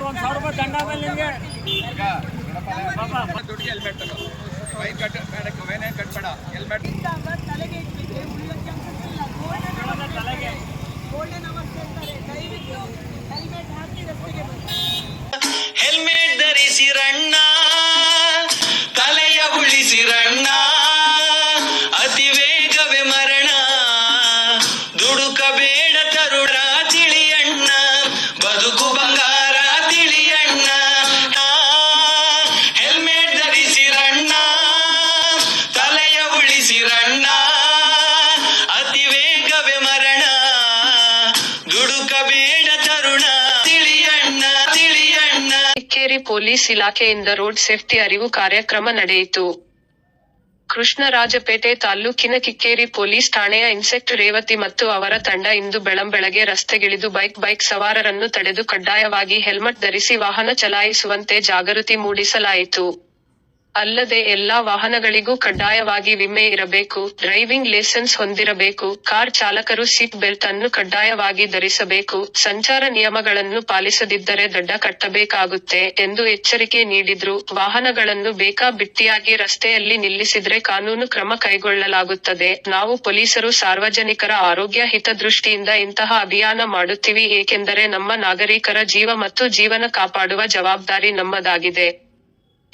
Sir, ಒಂದು ಸಾವಿರ ರೂಪಾಯಿ ದಂಡ ಮೇಲೆ ನಿಮಗೆ. ಹೆಲ್ಮೆಟ್ ಧರಿಸಿ ರಣ್ಣ ಬೇಡ ಉಳಿಸಿ ರಣ್ಣ ಅತಿ ವೇಗವೇ ಮರಣ, ದುಡುಕಬೇಡ ತರುಣ. ಉಳಿಸಿರಣ್ಣ ಅತಿ ವೇಗವೇ ಮರಣ ದುಡುಕಬೇಡ ತರುಣ. ತಿಳಿಯಣ್ಣ ತಿಳಿಯಣ್ಣ ಕಿಕ್ಕೇರಿ ಪೊಲೀಸ್ ಇಲಾಖೆಯಿಂದ ರೋಡ್ ಸೇಫ್ಟಿ ಅರಿವು ಕಾರ್ಯಕ್ರಮ ನಡೆಯಿತು. ಕೃಷ್ಣರಾಜಪೇಟೆ ತಾಲ್ಲೂಕಿನ ಕಿಕ್ಕೇರಿ ಪೊಲೀಸ್ ಠಾಣೆಯ ಇನ್ಸೆಕ್ಟ್ ರೇವತಿ ಮತ್ತು ಅವರ ತಂಡ ಇಂದು ಬೆಳಂಬೆಳಗ್ಗೆ ರಸ್ತೆಗಿಳಿದು ಬೈಕ್ ಬೈಕ್ ಸವಾರರನ್ನು ತಡೆದು ಕಡ್ಡಾಯವಾಗಿ ಹೆಲ್ಮೆಟ್ ಧರಿಸಿ ವಾಹನ ಚಲಾಯಿಸುವಂತೆ ಜಾಗೃತಿ ಮೂಡಿಸಲಾಯಿತು. ಅಲ್ಲದೆ ಎಲ್ಲಾ ವಾಹನಗಳಿಗೂ ಕಡ್ಡಾಯವಾಗಿ ವಿಮೆ ಇರಬೇಕು, ಡ್ರೈವಿಂಗ್ ಲೈಸೆನ್ಸ್ ಹೊಂದಿರಬೇಕು, ಕಾರ್ ಚಾಲಕರು ಸೀಟ್ ಬೆಲ್ಟ್ ಅನ್ನು ಕಡ್ಡಾಯವಾಗಿ ಧರಿಸಬೇಕು, ಸಂಚಾರ ನಿಯಮಗಳನ್ನು ಪಾಲಿಸದಿದ್ದರೆ ದಂಡ ಕಟ್ಟಬೇಕಾಗುತ್ತೆ ಎಂದು ಎಚ್ಚರಿಕೆ ನೀಡಿದ್ರು. ವಾಹನಗಳನ್ನು ಬೇಕಾಬಿಟ್ಟಿಯಾಗಿ ರಸ್ತೆಯಲ್ಲಿ ನಿಲ್ಲಿಸಿದ್ರೆ ಕಾನೂನು ಕ್ರಮ ಕೈಗೊಳ್ಳಲಾಗುತ್ತದೆ. ನಾವು ಪೊಲೀಸರು ಸಾರ್ವಜನಿಕರ ಆರೋಗ್ಯ ಹಿತದೃಷ್ಟಿಯಿಂದ ಇಂತಹ ಅಭಿಯಾನ ಮಾಡುತ್ತೀವಿ, ಏಕೆಂದರೆ ನಮ್ಮ ನಾಗರಿಕರ ಜೀವ ಮತ್ತು ಜೀವನ ಕಾಪಾಡುವ ಜವಾಬ್ದಾರಿ ನಮ್ಮದಾಗಿದೆ.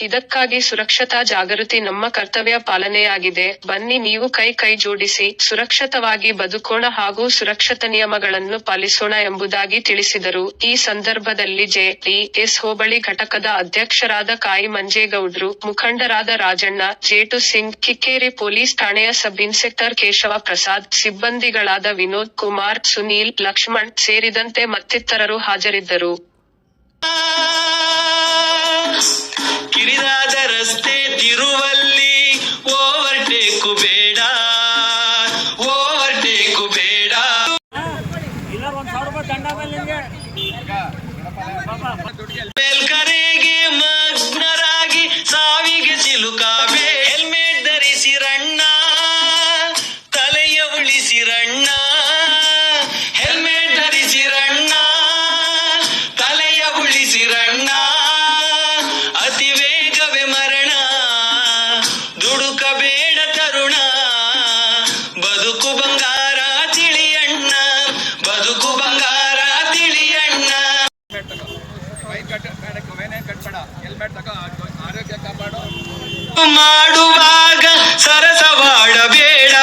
ಇದಕ್ಕಾಗಿ ಸುರಕ್ಷತಾ ಜಾಗೃತಿ ನಮ್ಮ ಕರ್ತವ್ಯ ಪಾಲನೆಯಾಗಿದೆ. ಬನ್ನಿ ನೀವು ಕೈ ಕೈ ಜೋಡಿಸಿ ಸುರಕ್ಷಿತವಾಗಿ ಬದುಕೋಣ ಹಾಗೂ ಸುರಕ್ಷತಾ ನಿಯಮಗಳನ್ನು ಪಾಲಿಸೋಣ ಎಂಬುದಾಗಿ ತಿಳಿಸಿದರು. ಈ ಸಂದರ್ಭದಲ್ಲಿ ಜೆ ಎಸ್ ಹೋಬಳಿ ಘಟಕದ ಅಧ್ಯಕ್ಷರಾದ ಕಾಯಿ ಮಂಜೇಗೌಡ್ರು, ಮುಖಂಡರಾದ ರಾಜಣ್ಣ, ಜೇಟು ಸಿಂಗ್, ಕಿಕ್ಕೇರಿ ಪೊಲೀಸ್ ಠಾಣೆಯ ಸಬ್ ಇನ್ಸ್ಪೆಕ್ಟರ್ ಕೇಶವ ಪ್ರಸಾದ್, ಸಿಬ್ಬಂದಿಗಳಾದ ವಿನೋದ್ ಕುಮಾರ್, ಸುನೀಲ್, ಲಕ್ಷ್ಮಣ್ ಸೇರಿದಂತೆ ಮತ್ತಿತರರು ಹಾಜರಿದ್ದರು. ಕಿರಿದಾದ ರಸ್ತೆ ತಿರುವಲ್ಲಿ ಓವರ್ಟೇಕು ಬೇಡ ಓವರ್ಟೇಕು ಬೇಡ. ಮೇಲ್ಕರೆಗೆ ಮಾಡುವಾಗ ಸರಸವಾಡಬೇಡ.